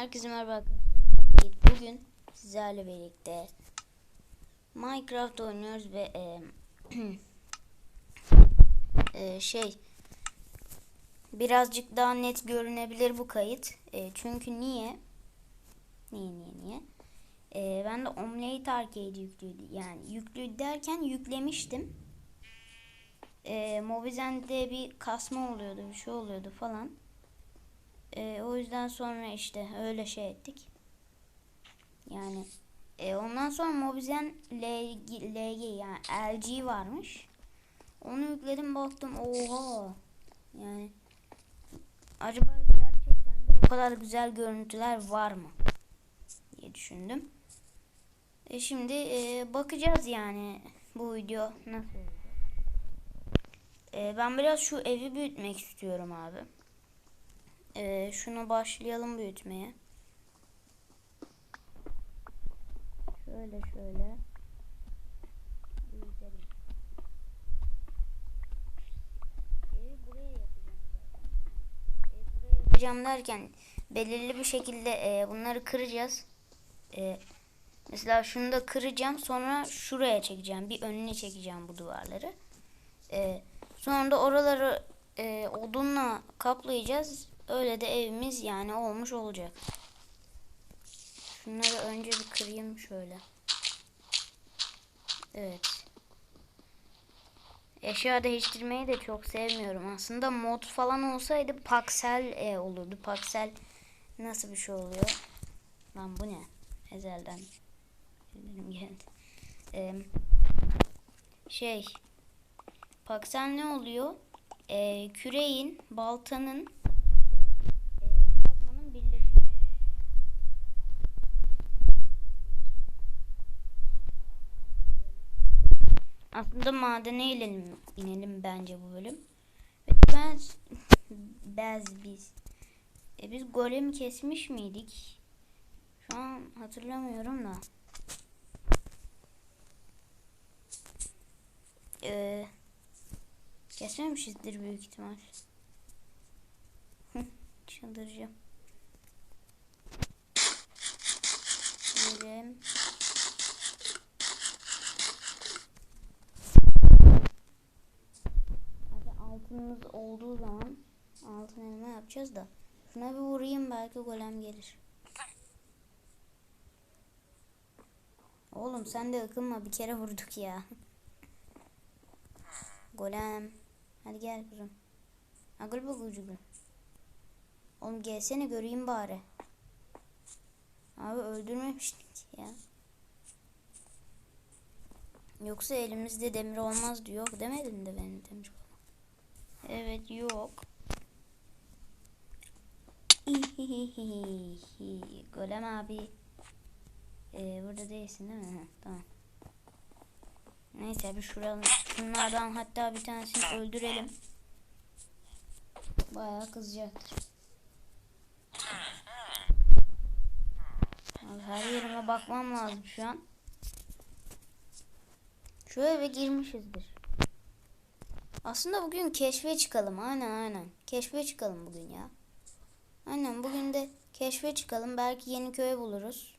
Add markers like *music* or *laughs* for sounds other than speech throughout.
Herkese merhaba arkadaşlar. Bugün sizlerle birlikte Minecraft oynuyoruz ve e, *clears throat* e, şey birazcık daha net görünebilir bu kayıt. E, çünkü niye? Niye niye niye? E, ben de Omlate Arcade yüklüydü. Yani yüklü derken yüklemiştim. E, Mobizen'de bir kasma oluyordu, bir şey oluyordu falan. E, o yüzden sonra işte öyle şey ettik. Yani e, ondan sonra Mobizen LG, LG yani LG varmış. Onu yükledim baktım oha. Yani acaba gerçekten de o kadar güzel görüntüler var mı diye düşündüm. E şimdi e, bakacağız yani bu video nasıl. E, ben biraz şu evi büyütmek istiyorum abi. Ee, şunu başlayalım büyütmeye. Şöyle şöyle. Büyütelim. Derken belirli bir şekilde e, bunları kıracağız. E, mesela şunu da kıracağım. Sonra şuraya çekeceğim. Bir önüne çekeceğim bu duvarları. E, sonra da oraları e, odunla kaplayacağız. Öyle de evimiz yani olmuş olacak. Şunları önce bir kırayım şöyle. Evet. Eşya değiştirmeyi de çok sevmiyorum. Aslında mod falan olsaydı paksel e, olurdu. Paksel nasıl bir şey oluyor? Lan bu ne? Ezelden. Geldi. Ee, şey. Paksel ne oluyor? Ee, küreğin, baltanın Aslında madene inelim, inelim bence bu bölüm. Ben *laughs* bez biz. E biz golemi kesmiş miydik? Şu an hatırlamıyorum da. Ee, kesmemişizdir büyük ihtimal. Çıldıracağım. Diyelim. Altınımız olduğu zaman altın elma yapacağız da. Şuna bir vurayım belki golem gelir. Oğlum sen de ıkınma bir kere vurduk ya. golem. Hadi gel kızım. Agıl bagucugul. Oğlum gelsene göreyim bari. Abi öldürmemiştik ya. Yoksa elimizde demir olmaz diyor. Demedin de benim demir Evet yok. *laughs* Golem abi. Ee, burada değilsin değil mi? tamam. Neyse bir şuradan şunlardan hatta bir tanesini öldürelim. Bayağı kızacaktır. Abi her yerime bakmam lazım şu an. Şu eve girmişizdir. Aslında bugün keşfe çıkalım. Aynen aynen. Keşfe çıkalım bugün ya. Aynen bugün de keşfe çıkalım. Belki yeni köy buluruz.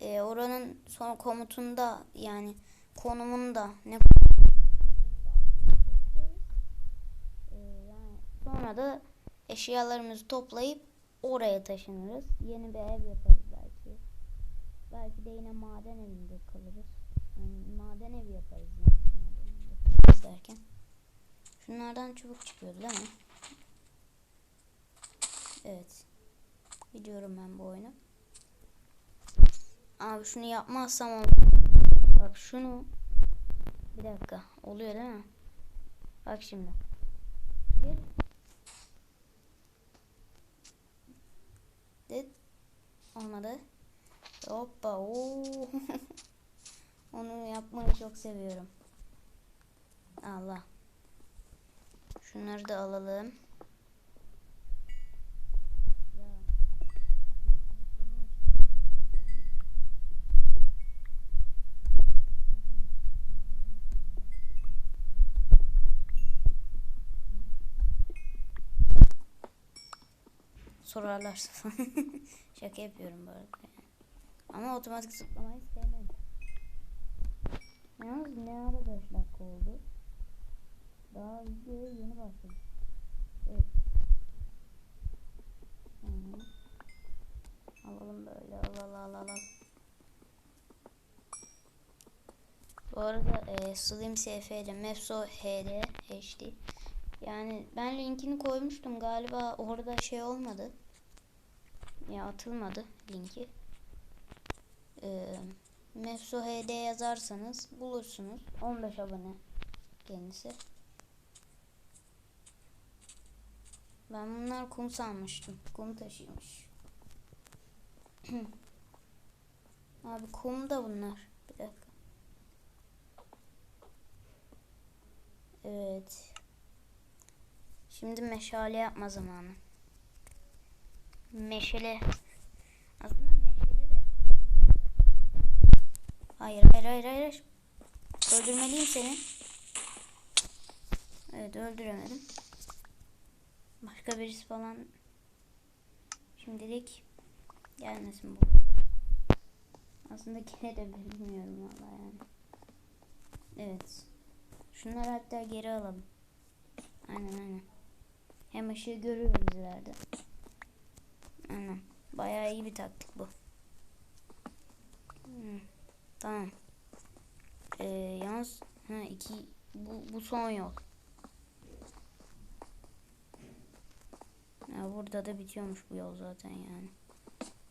Ee, oranın son komutunda yani konumunda ne ee, sonra da eşyalarımızı toplayıp oraya taşınırız. Yeni bir ev yaparız belki. Belki de yine maden evinde kalırız. Maden evi yaparız yani. Derken. Şunlardan çubuk çıkıyordu değil mi? Evet. Biliyorum ben bu oyunu. Abi şunu yapmazsam Bak şunu bir dakika oluyor değil mi? Bak şimdi. Bir Dit. Olmadı. Hoppa. Oo. *laughs* Onu yapmayı çok seviyorum. Allah. Şunları da alalım. sorarlarsa. *laughs* Şaka yapıyorum bu arada. Ama otomatik zıplamayı sevmem. Yalnız ne ara 5 dakika oldu? Daha videoya yeni başladık. Evet. Hı. Alalım böyle al al al al. Bu arada e, Slim SF'de Mepso HD HD yani ben linkini koymuştum galiba orada şey olmadı. Ya atılmadı linki. Ee, Mepso HD yazarsanız bulursunuz. 15 abone kendisi. Ben bunlar kum sanmıştım. Kum taşıyormuş. *clears throat* Abi kum da bunlar. Bir dakika. Evet. Şimdi meşale yapma zamanı. Meşale. Aslında meşale de. Hayır hayır hayır hayır. Öldürmeliyim seni. Evet öldüremedim. Başka birisi falan şimdilik gelmesin bu. Aslında gene de bilmiyorum valla yani. Evet. Şunları hatta geri alalım. Aynen aynen. Hem ışığı görüyoruz ileride. Aynen. Bayağı iyi bir taktik bu. Hmm, Tamam. Ee, yalnız ha, iki bu, bu son yol. Ya burada da bitiyormuş bu yol zaten yani.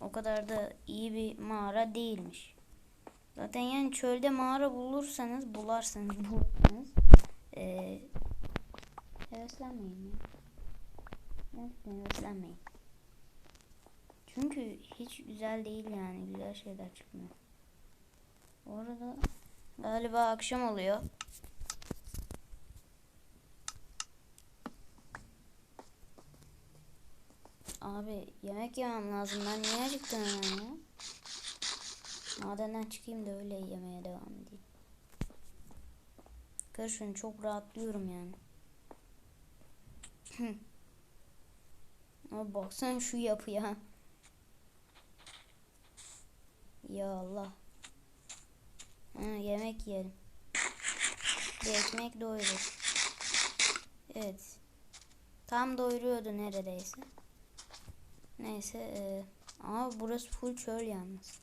O kadar da iyi bir mağara değilmiş. Zaten yani çölde mağara bulursanız, bularsanız, bulursanız ee, heveslenmeyin ya. Heveslenmeyin. Çünkü hiç güzel değil yani. Güzel şeyler çıkmıyor. Bu arada galiba akşam oluyor. Abi yemek yemem lazım. Ben niye acıktım hemen ya? Madenden çıkayım da öyle yemeye devam edeyim. Şunu çok rahatlıyorum yani. *clears throat* Ama baksana şu yapıya. Ya Allah. Ha, yemek yiyelim. Bir ekmek doyurur. Evet. Tam doyuruyordu neredeyse. Neyse. E, ama burası full çöl yalnız.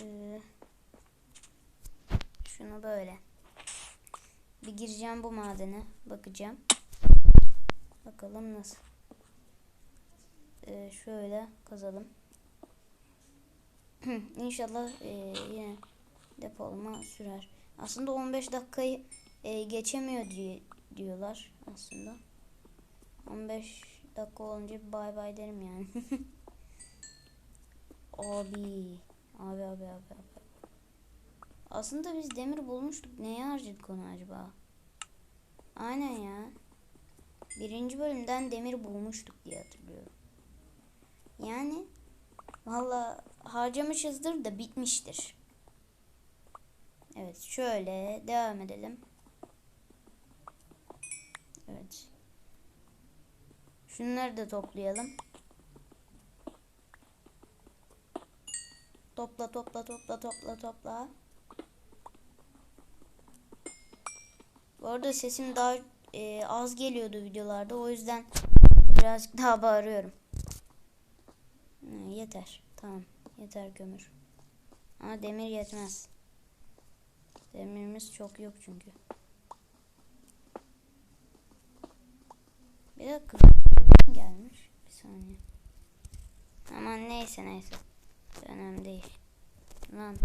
E, şunu böyle. Bir gireceğim bu madene. Bakacağım. Bakalım nasıl. Ee, şöyle kazalım. İnşallah e, yine depolama sürer. Aslında 15 dakikayı e, geçemiyor diye diyorlar aslında. 15 dakika olunca bay bay derim yani. *laughs* abi. Abi abi abi abi. Aslında biz demir bulmuştuk. Neye harcadık onu acaba? Aynen ya. Birinci bölümden demir bulmuştuk diye hatırlıyorum. Yani valla harcamışızdır da bitmiştir. Evet şöyle devam edelim. Evet. Şunları da toplayalım. Topla topla topla topla topla. Bu arada sesim daha e, az geliyordu videolarda. O yüzden birazcık daha bağırıyorum. Ha, yeter. Tamam. Yeter kömür. Ama demir yetmez. Demirimiz çok yok çünkü. Bir dakika. Gelmiş. Bir saniye. Aman neyse neyse. Önemli değil. Lan.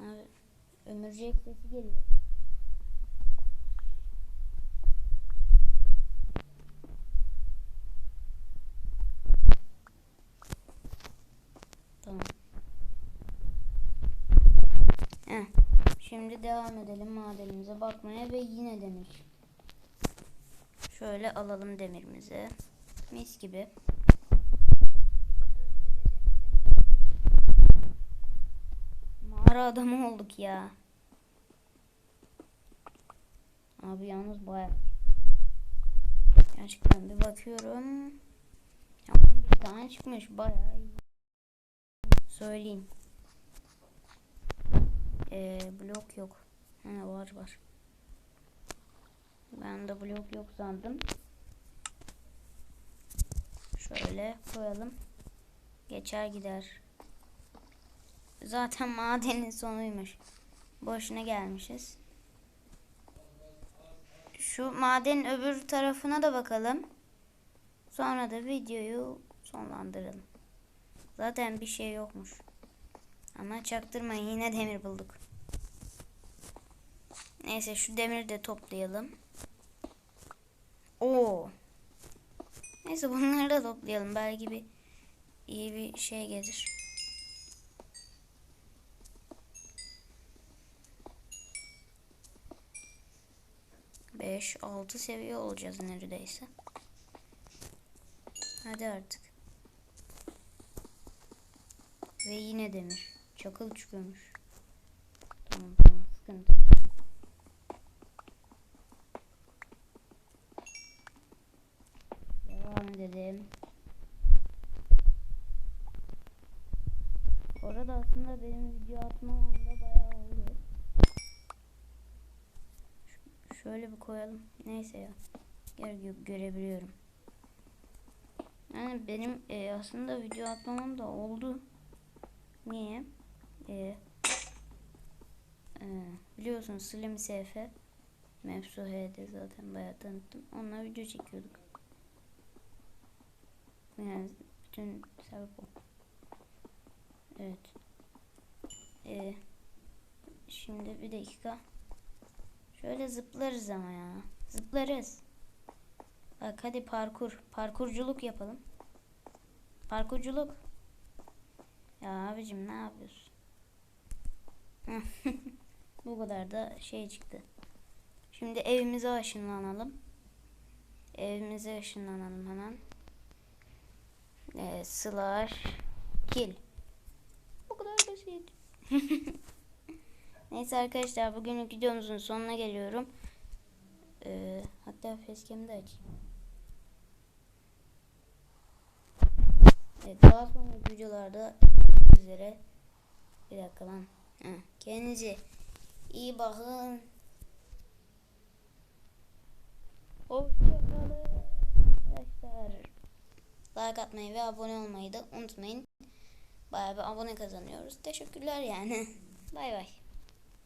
Abi. Ömürcek sesi geliyor. Tamam. Heh. Şimdi devam edelim madenimize bakmaya ve yine demir. Şöyle alalım demirimizi. Mis gibi. Mağara adamı olduk ya. Abi yalnız baya. Gerçekten bir bakıyorum. Ya 11 tane çıkmış baya. Söyleyeyim. Ee, blok yok. Ha, var var. Ben de blok yok sandım. Şöyle koyalım. Geçer gider. Zaten madenin sonuymuş. Boşuna gelmişiz. Şu madenin öbür tarafına da bakalım. Sonra da videoyu sonlandıralım. Zaten bir şey yokmuş. Ama çaktırmayın yine demir bulduk. Neyse şu demiri de toplayalım. Oo. Neyse bunları da toplayalım. Belki bir iyi bir şey gelir. Beş, altı seviye olacağız neredeyse. Hadi artık. Ve yine demir. Çakıl çıkıyormuş. Tamam tamam sıkıntı yok. Edelim. Orada aslında benim video atmam da bayağı oldu. Ş- Şöyle bir koyalım. Neyse ya. Gör gö- görebiliyorum. Yani benim e, aslında video atmamam da oldu. Niye? E, e, biliyorsun Slim SF Mevzu H'de zaten bayağı tanıttım. Onunla video çekiyorduk. Yani bütün sebep o. Evet. Ee, şimdi bir dakika. Şöyle zıplarız ama ya. Zıplarız. Bak hadi parkur. Parkurculuk yapalım. Parkurculuk. Ya abicim ne yapıyorsun? *laughs* Bu kadar da şey çıktı. Şimdi evimize ışınlanalım. Evimize ışınlanalım hemen. Ee, slash kill. Bu kadar basit. *laughs* Neyse arkadaşlar bugünlük videomuzun sonuna geliyorum. Ee, hatta facecam'i de açayım. Evet, daha sonraki videolarda üzere. Bir dakika lan. Heh, kendinize iyi bakın. Hoşçakalın arkadaşlar. Like atmayı ve abone olmayı da unutmayın. Bayağı bir abone kazanıyoruz. Teşekkürler yani. *laughs* Bay bay.